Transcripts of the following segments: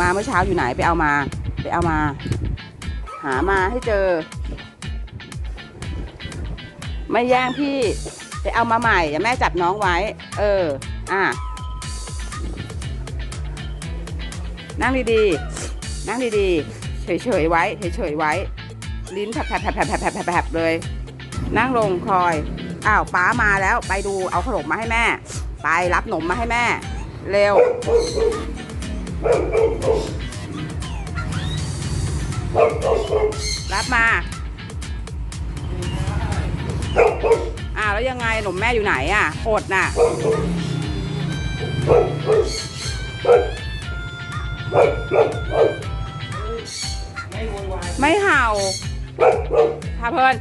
มาเมื่อเช้าอยู่ไหนไปเอามา ไปเอามา หามาให้เจอ ไม่แย่งพี่ ไปเอามาใหม่อย่าแม่จับน้องไว้ เออ อะ นั่งดีๆ นั่งดีๆ เฉยๆไว้ เฉยๆไว้ ลิ้นแผลบๆๆๆๆๆเลย นั่งลงคอย อ้าวป้ามาแล้ว ไปดูเอาขนมมาให้แม่ ไปรับขนมมาให้แม่ เร็ว รับมาอ้าแล้วยังไงหนมแม่อยู่ไหนอะอดน่ะ ไม่โวยวายไม่เห่าพาเพลิน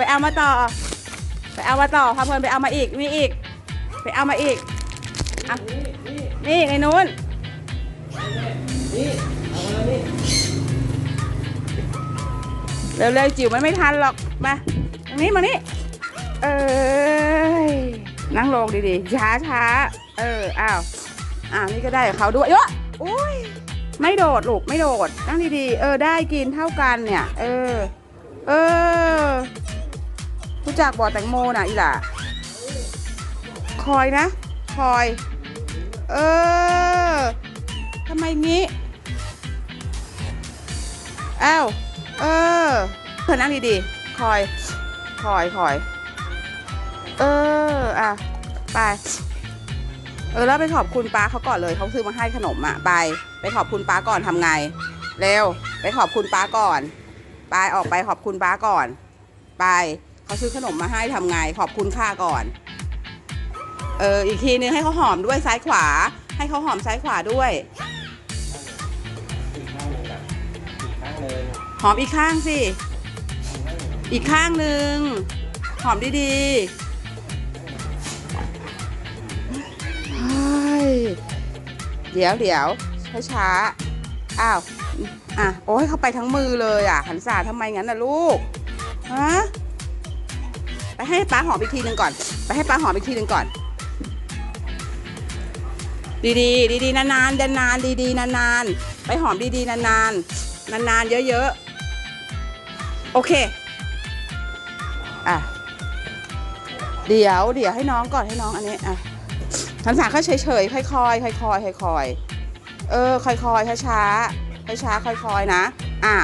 ไปเอามาต่อ ไปเอามาต่อพาเพลินไปเอามาอีกมีอีก ไปเอามาอีกอะนี่ในนู้นนี่เอามานี่เร็วๆจิ๋วมันไม่ทันหรอกมาตรงนี้มานี่เอ้ยนั่งลงดีๆช้าช้าๆเอออ้าวอ้าวนี่ก็ได้เขาด้วยเยอะอุ้ยไม่โดดลูกไม่โดดนั่งดีๆเออได้กินเท่ากันเนี่ย เออ เออ รู้จักบ่อแตงโมน่ะอีหล่ะคอยนะ คอย เออทำไมงี้อ้าวเออเธอนั่งดีๆ คอย คอย คอย เออ อะ ไป เออ แล้วไปขอบคุณป้าเขาก่อนเลย เขาซื้อมาให้ขนมอะ ไป ไปขอบคุณป้าก่อนทำไง เร็ว ไปขอบคุณป้าก่อน ไป ออกไปขอบคุณป้าก่อน ไป เขาซื้อขนมมาให้ทำไงขอบคุณค่าก่อน เอออีกทีนึงให้เขาหอมด้วยซ้ายขวา ให้เขาหอมซ้ายขวาด้วยหอมอีกข้างสิ อีกข้างหนึ่งหอมดีๆเฮ้ยเดี๋ยวเดี๋ยวช้าๆ อ้าว อะ โอ้ยเข้าไปทั้งมือเลยอะหันษาทำไมงั้นน่ะลูก ฮะ ไปให้ป้าหอมอีกทีหนึ่งก่อน ไปให้ป้าหอมอีกทีหนึ่งก่อน ดีๆดีๆนานๆนานๆดีๆนานๆไปหอมดีๆนานๆนานๆเยอะๆ โอเค อะ เดี๋ยวเดี๋ยวให้น้องก่อนให้น้องอันนี้อะทันสาเขาเฉยๆค่อยๆค่อยๆค่อยๆเออ ค่อยๆช้าๆช้าๆค่อยๆนะ อะ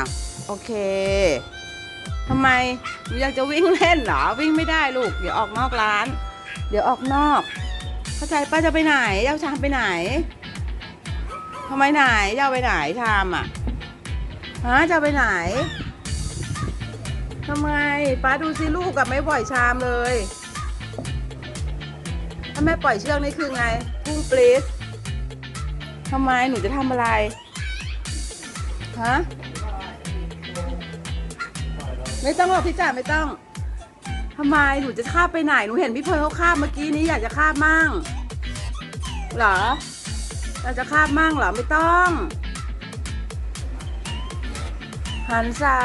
โอเค ทำไมหนูอยากจะวิ่งเล่นเหรอวิ่งไม่ได้ลูก เดี๋ยวออกนอกร้าน เดี๋ยวออกนอก เข้าใจป้าจะไปไหนเจ้าชามไปไหนทำไมไหนเจ้าไปไหนชามอะฮะจะไปไหนทำไมป้าดูสิลูกกับไม่ปล่อยชามเลยถ้าแม่ปล่อยเชือกนี่คือไงพุ่งปลีสทำไมหนูจะทำอะไรฮะ ไม่ต้องหรอกพี่จ๋าไม่ต้องทำไมหนูจะข้ามไปไหนหนูเห็นพี่เพลเขาข้ามเมื่อกี้นี้อยากจะข้ามมั่งเหรออยาจะข้ามมั่งเหรอไม่ต้องหันษา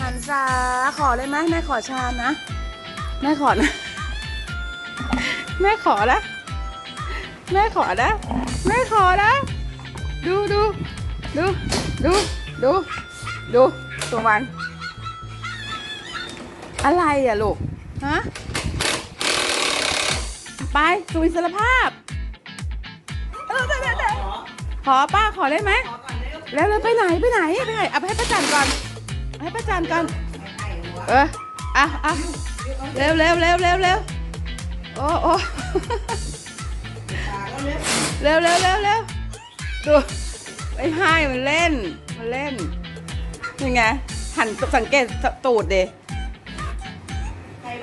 หันษาขอเลยไหมแม่ขอชามนะแม่ขอนะแม่ขอนะแม่ขอนะแม่ขอนะดูดูดูดูดูดูตัวมัน อะไรอะลูก ฮะ ไปสู่อิสรภาพเออเดี๋ยวเดี๋ยวเดี๋ยวขอป้าขอได้ไหม แล้วเราไปไหนไปไหนไปไหนเอาไปให้ป้าจันก่อนเอาให้ป้าจันก่อน เอออะอะเร็วเร็วเร็วเร็วเร็วโอ้โอ้เร็วเร็วเร็วเร็วดูไม่ให้มันเล่น มันเล่นยังไงหันสังเกตตูดเด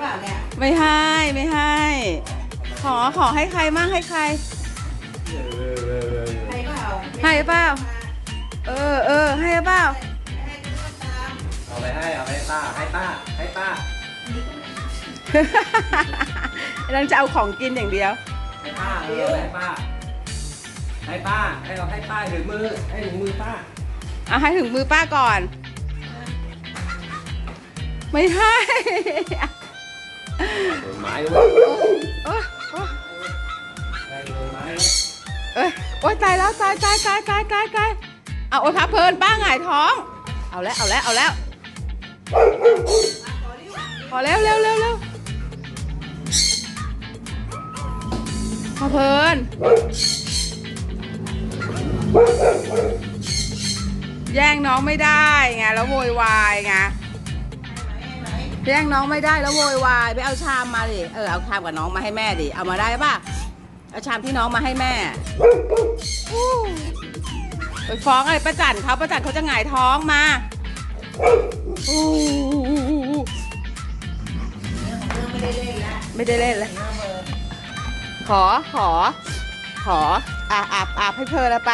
เปล่าเนี่ยไม่ให้ไม่ให้ ขอขอให้ใครมั่งให้ใคร ใครเปล่าให้เปล่า เออเออให้เปล่าให้ก็ตามเอาไปให้เอาไปให้ป้าให้ป้าให้ป้าเราจะเอาของกินอย่างเดียว ให้ป้าเออให้ป้า ให้ป้าให้เราให้ป้าถึงมือให้ถึงมือป้าเอาให้ถึงมือป้าก่อน ไม่ให้ โดนไม้ยโอ๊ยโอ๊ยได้โดนไม้เอ้ยโอ๊ยตายแล้วตายตายตายตายตายตายเอาโอ๊ยพับเพลินป้าหงายท้อง เอาแล้วเอาแล้วเอาแล้วพอแล้วเร็วเร็วเร็วพอเพลิน แย่งน้องไม่ได้ไงแล้วโวยวายไง แย่งน้องไม่ได้แล้วโวยวายไปเอาชามมาดิเออเอาชามกับน้องมาให้แม่ดิเอามาได้ป่ะเอาชามที่น้องมาให้แม่อู้ไปฟ้องอะไรประจันเขาประจันเขาจะหงายท้องมาอู้เรื่องไม่ได้เล่นละไม่ได้เล่นเลยเรื่องเบอร์ขอขอ ขออะอาบอาบให้เพลินแล้วไป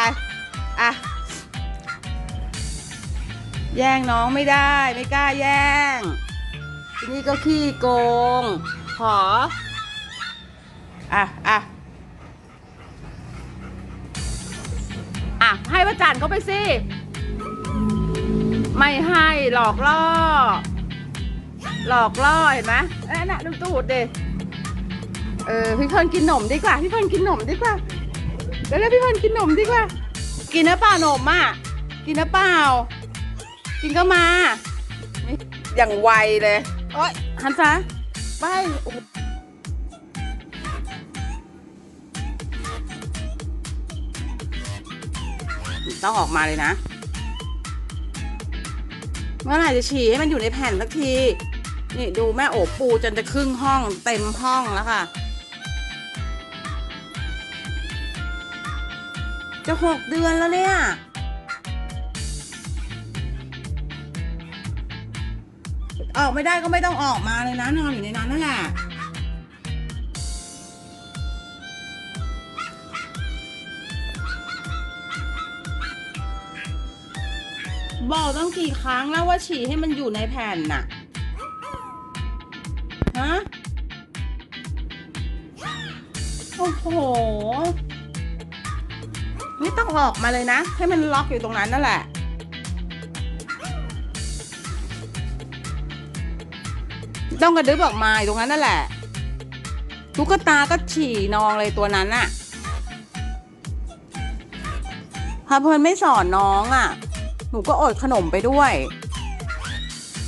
อะแย่งน้องไม่ได้ ไม่กล้าแย่งที นี่ก็ขี้โกง ขอ อะอะอะ ให้ประจันเขาไปสิ ไม่ให้หลอกล่อ หลอกล่อเห็นไหมเอ้ยน่ะดูตูดเดิเออพี่เพลินกินหนมดีกว่า พี่เพลินกินหนมดีกว่าเดี๋ยวพี่เพลินกินหนมดีกว่า กินนะเปล่าหนมอะ กินนะเปล่า กินก็มา อย่างไวเลย โอ๊ยหันซะไปโอ้โหต้องออกมาเลยนะ เมื่อไหร่จะฉี่ให้มันอยู่ในแผ่นสักที นี่ดูแม่โอบปูจนจะครึ่งห้องเต็มห้องแล้วค่ะ จะหกเดือนแล้วเนี่ย ออกไม่ได้ก็ไม่ต้องออกมาเลยนะนอนอยู่ในนั้นนั่นแหละบอกต้องกี่ครั้งแล้วว่าฉี่ให้มันอยู่ในแผ่นน่ะ ฮะ โอ้โหนี่ต้องออกมาเลยนะ ให้มันล็อกอยู่ตรงนั้นนั่นแหละ ต้องกระดึบออกมาอยู่ตรงนั้นนั่นแหละตุ๊กตาก็ฉี่นองเลยตัวนั้นอะพาเพลินไม่สอนน้องอะหนูก็อดขนมไปด้วย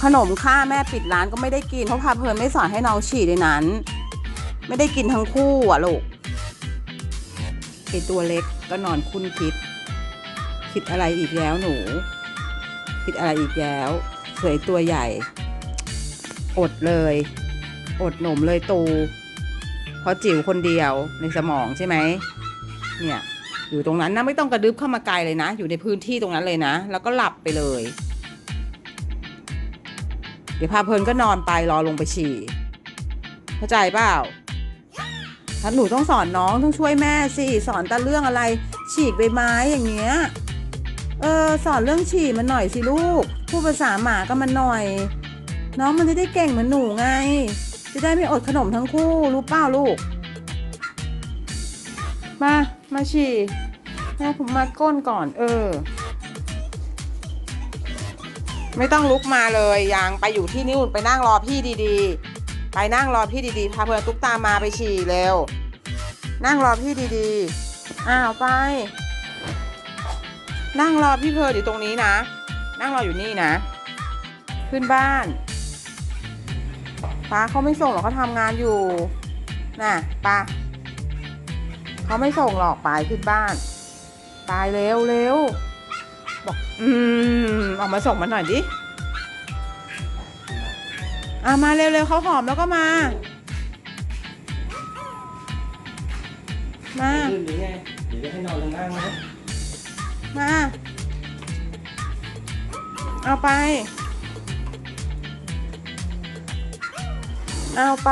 ขนมค่าแม่ปิดร้านก็ไม่ได้กินเพราะพาเพลินไม่สอนให้น้องฉี่ในนั้น ไม่ได้กินทั้งคู่อะลูกไอตัวเล็กก็นอนคุ้นคิด คิดอะไรอีกแล้วหนู คิดอะไรอีกแล้วสวยตัวใหญ่ อดเลย อดหนมเลยตูเพราะจิ๋วคนเดียวในสมองใช่ไหมเนี่ยอยู่ตรงนั้นนะไม่ต้องกระดึบเข้ามาไกลเลยนะ อยู่ในพื้นที่ตรงนั้นเลยนะ แล้วก็หลับไปเลย เดี๋ยวพาเพลินก็นอนไปรอลงไปฉี่เข้าใจเปล่าถ้าหนูต้องสอนน้องต้องช่วยแม่สิสอนแต่เรื่องอะไร ฉีกใบไม้อย่างเงี้ยเออสอนเรื่องฉี่มันหน่อยสิลูกพูดภาษาหมาก็มันหน่อย น้องมันจะได้เก่งเหมือนหนูไง จะได้ไม่อดขนมทั้งคู่รู้เปล่าลูก มา มาฉี่แม่ผมมาก้นก่อน เออ ไม่ต้องลุกมาเลยยังไปอยู่ที่นู่นไปนั่งรอพี่ดีๆ ไปนั่งรอพี่ดีๆพาเพื่อนตุ๊กตามาไปฉี่เร็ว นั่งรอพี่ดีๆ อ้าวไป นั่งรอพี่เพลินอยู่ตรงนี้นะ นั่งรออยู่นี่นะ ขึ้นบ้าน ป้าเขาไม่ส่งหรอกเขาทำงานอยู่ น่ะป้าเขาไม่ส่งหรอกไปขึ้นบ้านไปเร็วเร็วบอกอืมออกมาส่งมาหน่อยดิอะมาเร็วๆเขาหอมแล้วก็มา มาขึ้นหรือไงเดี๋ยวจะให้นอนล่างๆนะมา เอาไป เอาไป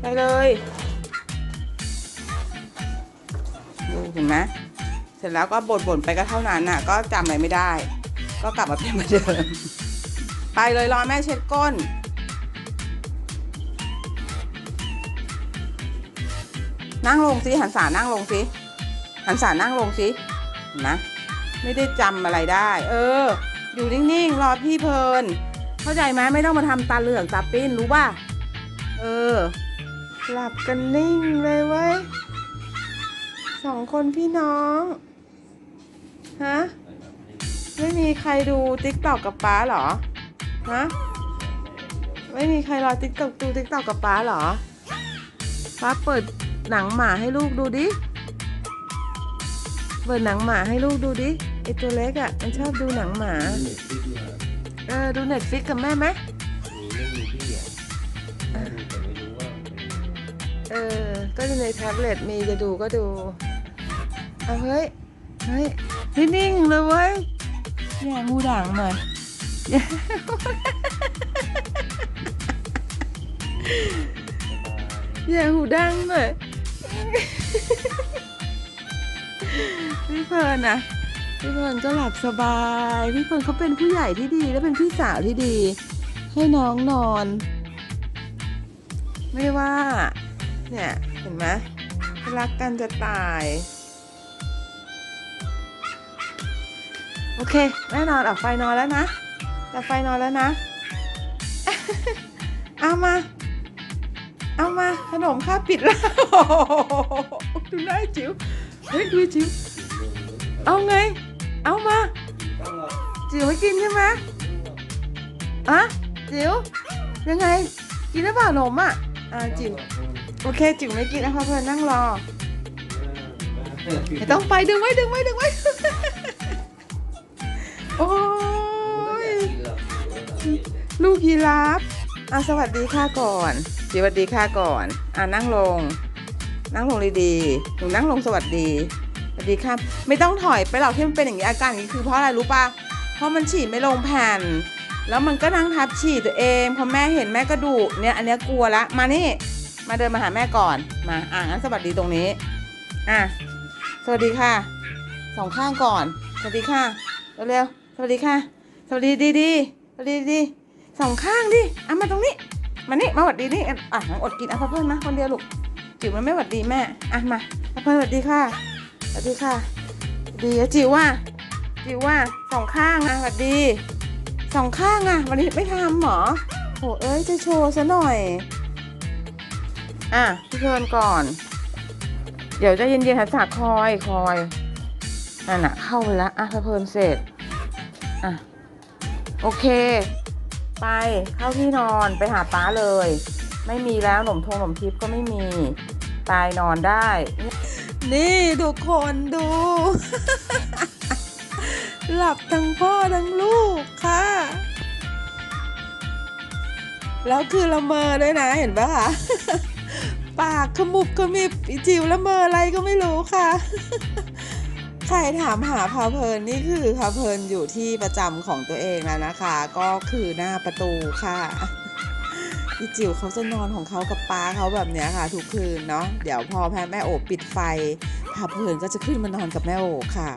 ไปเลยดูเห็นไหมเสร็จแล้วก็บ่นๆไปก็เท่านั้นน่ะ ก็จำอะไรไม่ได้ ก็กลับมาเป็นเหมือนเดิม ไปเลยรอแม่เช็ดก้น นั่งลงสิหันษานั่งลงสิหันษานั่งลงสิเห็นไหมไม่ได้จำอะไรได้ เออ อยู่นิ่งๆ รอพี่เพลิน เข้าใจไหมไม่ต้องมาทำตาเหลือกตาปิ้นรู้ป่ะ เออ หลับกันนิ่งเลยเว้ยสองคนพี่น้อง ฮะ ไม่มีใครดูติ๊กตอกกับป๊าเหรอ ฮะ ไม่มีใครรอติ๊กตอกดูติ๊กตอกกับป๊าเหรอป๊าเปิดหนังหมาให้ลูกดูดิ เปิดหนังหมาให้ลูกดูดิ ไอตัวเล็กอะ่ะ มันชอบดูหนังหมาเน็ตฟิกเนี่ยเออ ดูเน็ตฟิกกับแม่ไหมมีเรื่องมีพี่อะแม่ดูแต่ไม่รู้ว่าเป็นเออ ก็อยู่ในแท็บเล็ตมีจะดูก็ดู เอาเฮ้ย เฮ้ยนี่นิ่งเลยเว้ยแย่งูด่างหน่อยแย่แย่หูดังหน่อยพี่เพลินนะ พี่เพลินก็หลับสบาย พี่เพลินเขาเป็นผู้ใหญ่ที่ดีและเป็นพี่สาวที่ดี ให้น้องนอน ไม่ว่า เนี่ย เห็นไหมรักกันจะตาย โอเค แม่นอนออกไฟนอนแล้วนะดับไฟนอนแล้วนะ เอามา เอามา ขนมข้าปิดแล้วดูหน้าจิ๋วเฮ้ยดูจิ๋วเอาไง เอามาต้องรอจิ๋วไม่กินใช่ไหมอะจิ๋วยังไง กินหรือเปล่าขนมอะอ่าจิ๋วโอเค จิ๋วไม่กินนะคะเพื่อนนั่งรอไม่ต้องไปดึงไว้ดึงไว้ดึงไว้โอ้ยลูกยีราฟอะสวัสดีค่ะก่อนสวัสดีค่ะก่อน อะนั่งลง นั่งลงดีๆหนูนั่งลงสวัสดีสวัส ดีครับไม่ต้องถอยไปหรอกที่มันเป็นอย่างนี้อาการอย่างนี้คือเพราะอะไรรู้ป่ะเพราะมันฉีดไม่ลงแผ่น แล้วมันก็นั่งทับฉี่ตัวเองพอแม่เห็นแม่ก็ดุเนี่ยอันเนี้ยกลัวละมานี่มาเดินมาหาแม่ก่อนมาอะงั้นสวัสดีตรงนี้อะสวัสดีค่ะสองข้างก่อน สวัสดีค่ะเร็วๆสวัสดีค่ะ สวัสดีดีดีๆสวัสดีดีสองข้างดิอะมาตรงนี้มานี่มาหวัดดีนี่อะอดกินอะเพื่อนนะคนเดียวลูกจิ๋วมันไม่หวัดดีแม่อะมาเพื่อนสวัสดีค่ะ วัสดีค่ะดีจิวว่าจิวว่าสองข้างอะสวัสดีสองข้างอะ วันนี้ไม่ทำหรอโหเอ้ยจะโชว์ซะหน่อย อะพี่เพลินก่อน เดี๋ยวจะเย็นๆหัดสาคอยคอยนั่นน่ะเข้าไปแล้วอะพี่เพลินเสร็จอะโอเค ไปเข้าที่นอนไปหาป้าเลย ไม่มีแล้วหนมทงหนมทิพย์ก็ไม่มี ตายนอนได้ นี่ทุกคนดู หลับทั้งพ่อทั้งลูกค่ะ แล้วคือละเมอด้วยนะเห็นปะคะปากขมุบขมิบอีจิวละเมออะไรก็ไม่รู้ค่ะใครถามหาพาเพลินนี่คือพาเพลินอยู่ที่ประจำของตัวเองแล้วนะคะ ก็คือหน้าประตูค่ะ อีจิ๋วเขาจะนอนของเขากับป้าเขาแบบเนี้ยค่ะ ทุกคืนเนาะเดี๋ยวพอแม่แม่โอบปิดไฟพาเพลินก็จะขึ้นมานอนกับแม่โอบค่ะ